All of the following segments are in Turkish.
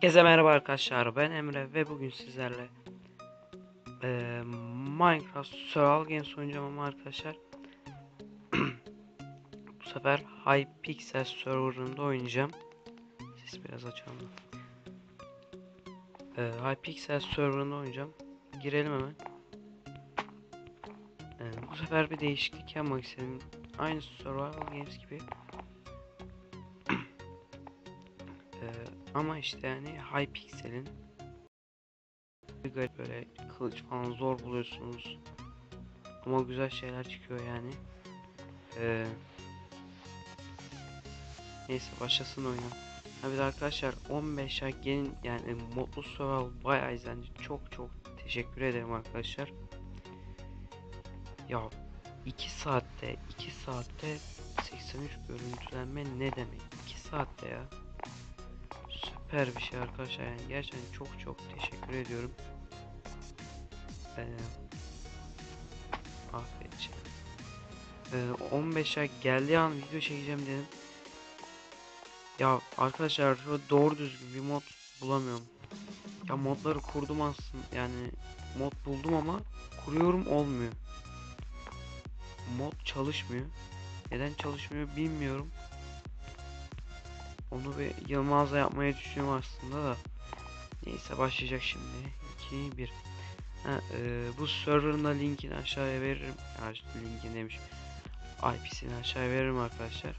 Herkese merhaba arkadaşlar ben Emre ve bugün sizlerle eee, Minecraft Survival Games oynayacağım arkadaşlar bu sefer Hypixel serverında oynayacağım. Ses biraz açalım eee, Hypixel serverında oynayacağım. Girelim hemen. Eee, bu sefer bir değişiklik yapmak istedim. Aynı Survival Games gibi ama işte yani Hypixel'in garip böyle kılıç falan zor buluyorsunuz. Ama güzel şeyler çıkıyor yani. Eee, neyse başlasın oyun. Ha arkadaşlar 15 ay gelin yani modlu survival bayağı izlendi. Çok çok teşekkür ederim arkadaşlar. Ya 2 saatte 2 saatte 83 görüntülenme ne demek? 2 saatte ya süper bir şey arkadaşlar yani gerçekten çok çok teşekkür ediyorum. Ee, affedeceğim. Ee, 15 ay geldiği an video çekeceğim dedim. Ya arkadaşlar doğru düzgün bir mod bulamıyorum. Ya modları kurdum aslında yani mod buldum ama kuruyorum olmuyor. Mod çalışmıyor. Neden çalışmıyor bilmiyorum. Onu bir Yılmaz'la yapmayı düşünüyorum aslında da. Neyse başlayacak şimdi. 2 1. Ha, e, bu server'ın da linkini aşağıya veririm. Ya linkini demiş. IP'sini aşağıya veririm arkadaşlar.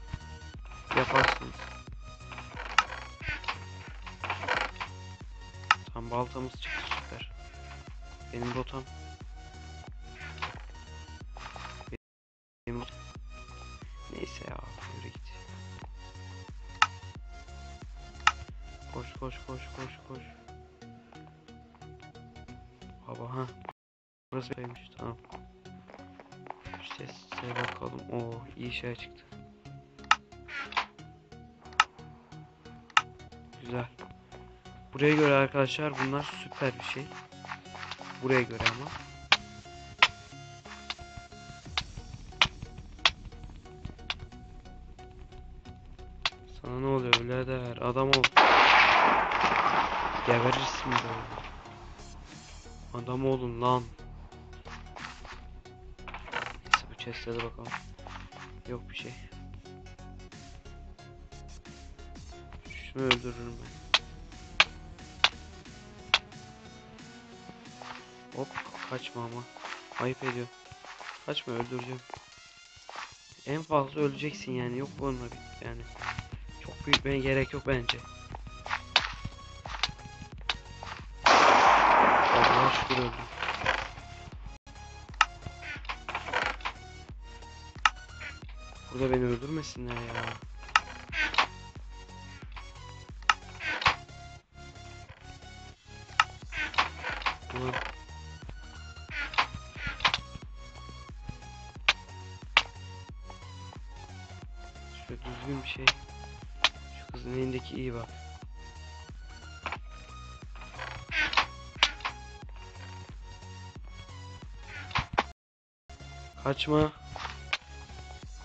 Yaparsınız. Tam baltamız çıktı süper. Benim rotam. Koş koş koş koş. Baba ha. Burası böyleymiş tamam. İşte bakalım. Oo iyi şey çıktı. Güzel. Buraya göre arkadaşlar bunlar süper bir şey. Buraya göre ama. Sana ne oluyor birader? Adam ol. Geberirsin böyle. Adam olun lan. Neyse bu chest'e de bakalım. Yok bir şey. Şunu öldürürüm ben. Hop kaçma ama. Ayıp ediyor. Kaçma öldüreceğim. En fazla öleceksin yani yok bununla bir yani. Çok büyütmeye gerek yok bence. Şükür öldüm. Burada beni öldürmesinler ya. Ulan. Şöyle düzgün bir şey. Şu kızın elindeki iyi bak. Kaçma.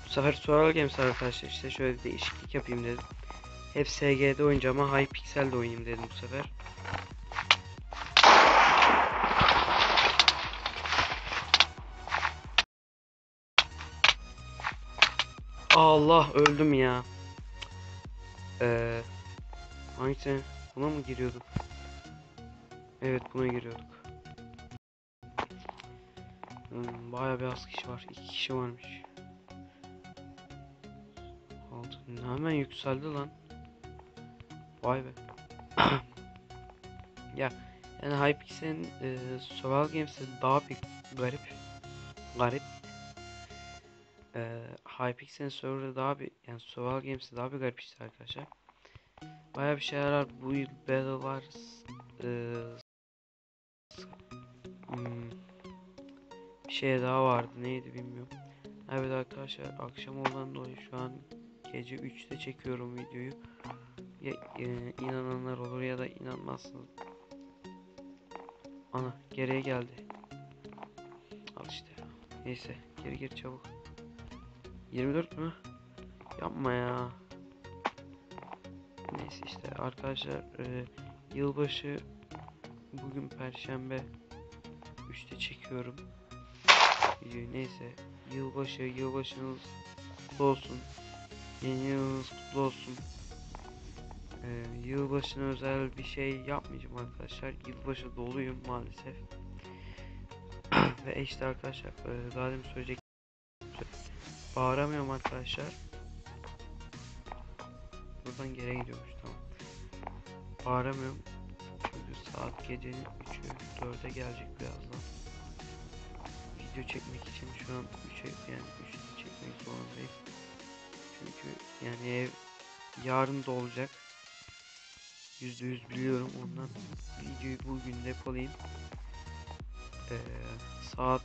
Bu sefer Survival Games arkadaşlar işte şöyle değişiklik yapayım dedim. Hep SG'de oynayacağım ama Hypixel'de oynayayım dedim bu sefer. Allah öldüm ya. Eee hangisi? Buna mı giriyorduk? Evet buna giriyorduk. Hmm, bayağı bir az kişi var. İki kişi varmış. Altı. Hemen yükseldi lan. Vay be. ya yani Hypixel'in e, Survival Games'te daha bir garip. Garip. E, Hypixel'in server'da daha bir yani Survival Games'te daha bir garip işte arkadaşlar. Bayağı bir şeyler var. Bu yıl Battle var. E, hmm, bir şey daha vardı. Neydi bilmiyorum. Evet arkadaşlar akşam olan dolayı şu an gece 3'te çekiyorum videoyu. Ya e, inananlar olur ya da inanmazsınız. Ana geriye geldi. Al işte. Neyse geri gir çabuk. 24 mü? Yapma ya. Neyse işte arkadaşlar e, Yılbaşı bugün perşembe 3'te çekiyorum. Neyse. Yılbaşı, yılbaşınız kutlu olsun. Yeni yılınız kutlu olsun. Ee, yılbaşına özel bir şey yapmayacağım arkadaşlar. Yılbaşı doluyum maalesef. Ve işte arkadaşlar e, daha demin söyleyecek bağıramıyorum arkadaşlar. Buradan geri gidiyormuş tamam. Bağıramıyorum. Çünkü saat gecenin 3'ü 4'e gelecek birazdan. Video çekmek için şu an 3'e yani 3'te çekmek zorundayım. Çünkü yani ev yarın da olacak. %100 biliyorum ondan videoyu bugün depolayayım. Ee, saat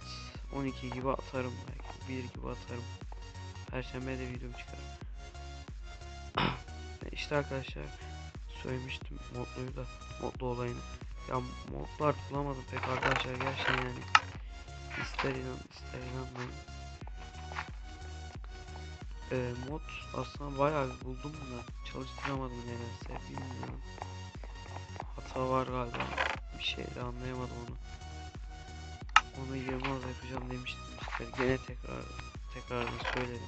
12 gibi atarım belki 1 gibi atarım. Perşembe de videom çıkar. işte arkadaşlar söylemiştim modluyu da modlu olayını. Ya modlar bulamadım pek arkadaşlar gerçekten yani. İster inan ister inanmayın. Ee, mod aslında bayağı bir buldum da çalıştıramadım nedense bilmiyorum. Hata var galiba. Bir şey de anlayamadım onu. Onu 20 az yapacağım demiştim işte. Gene tekrar tekrardan söyledim.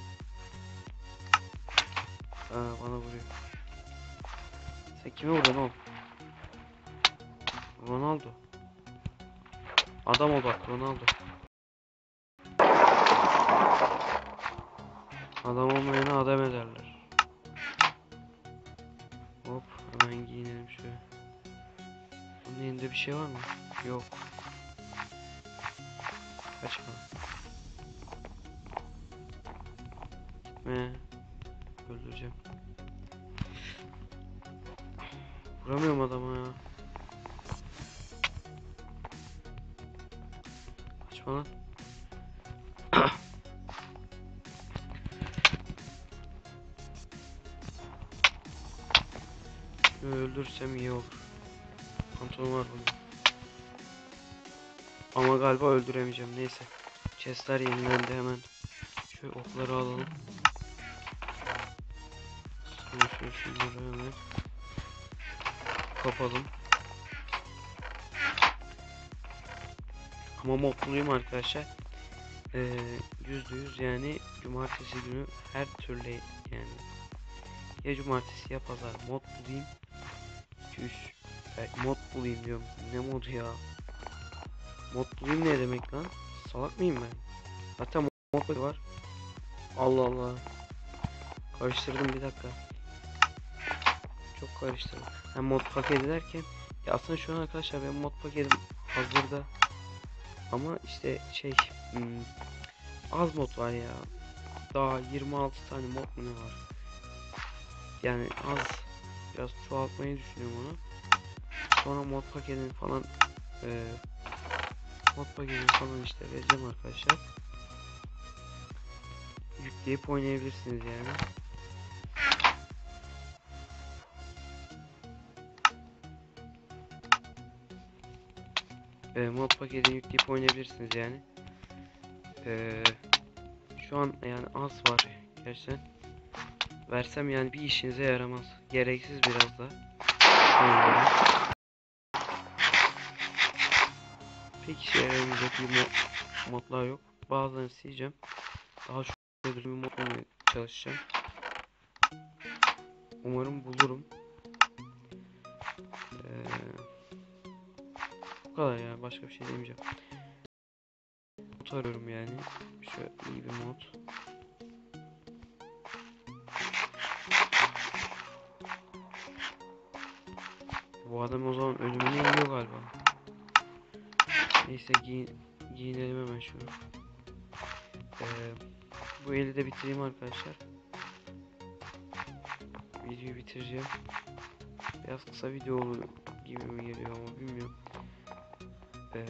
Ha bana vuruyor. Sen kime vurdun oğlum? Ronaldo. Adam ol bak Ronaldo. Adam olmayana adam ederler. Hop hemen giyinelim şöyle. Bunun elinde bir şey var mı? Yok. Kaçma. Gitme. Öldüreceğim. Vuramıyorum adama ya. Kaçma lan. Öldürsem iyi olur. Pantolon var bunda. Ama galiba öldüremeyeceğim. Neyse. Chestler yenilendi hemen. Şu okları alalım. Şunu şunları hemen kapalım. Ama mutluyum arkadaşlar. Ee, yüzde yüz yani cumartesi günü her türlü yani ya cumartesi ya pazar mod bulayım. Çüş. Ben mod bulayım diyorum. Ne modu ya? Mod bulayım ne demek lan? Salak mıyım ben? Zaten mod var. Allah Allah. Karıştırdım bir dakika. Çok karıştırdım. Hem mod paketi derken ya aslında şu an arkadaşlar benim mod paketim hazırda. Ama işte şey hmm, az mod var ya. Daha 26 tane mod mu ne var? Yani az biraz çoğaltmayı düşünüyorum onu. Sonra mod paketini falan e, mod paketini falan işte vereceğim arkadaşlar. Yükleyip oynayabilirsiniz yani. E, mod paketini yükleyip oynayabilirsiniz yani. E, şu an yani az var gerçekten. Versem yani bir işinize yaramaz. Gereksiz biraz da. Pek işe yaramayacak bir mod, modlar yok. Bazılarını sileceğim. Daha çok bir mod çalışacağım. Umarım bulurum. Ee, bu kadar ya. Başka bir şey demeyeceğim. Mod arıyorum yani. Şöyle iyi bir mod. Adam o zaman ölümünü yiyor galiba. Neyse giyin, giyinelim hemen şunu. Ee, bu eli de bitireyim arkadaşlar. Videoyu bitireceğim. Biraz kısa video olur gibi mi geliyor ama bilmiyorum. Ee,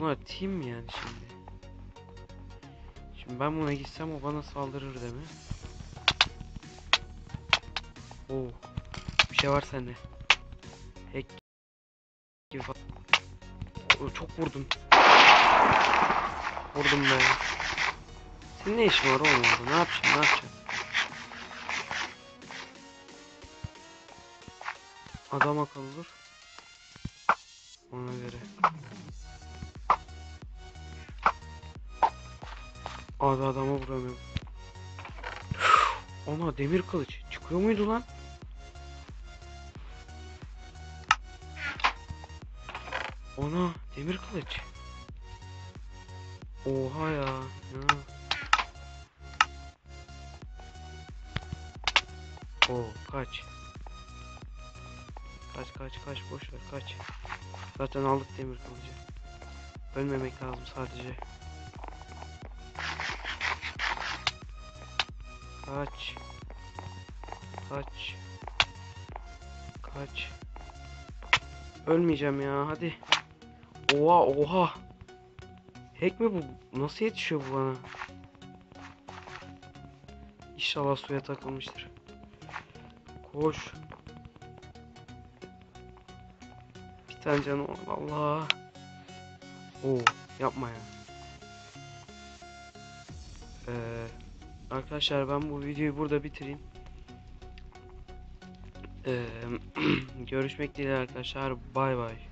Bunlar team yani şimdi. Şimdi ben buna gitsem o bana saldırır değil mi? Oo. Bir şey var sende. Hack gibi fa- O, çok vurdun. Vurdum be. Senin ne işin var oğlum orada? Ne yapacaksın? Ne yapacaksın? Adam akıllı dur. Ona göre. Abi adama vuramıyorum. Ona demir kılıç. Çıkıyor muydu lan? Ona demir kılıç. Oha ya. ya. Oo kaç. Kaç kaç kaç boş ver kaç. Zaten aldık demir kılıcı. Ölmemek lazım sadece. Kaç. Kaç. Kaç. Ölmeyeceğim ya hadi. Oha oha. Hack mi bu? Nasıl yetişiyor bu bana? İnşallah suya takılmıştır. Koş. Bir tane canı var. Allah. Oo yapma ya. Ee, arkadaşlar ben bu videoyu burada bitireyim. Ee, görüşmek dileğiyle arkadaşlar. Bay bay.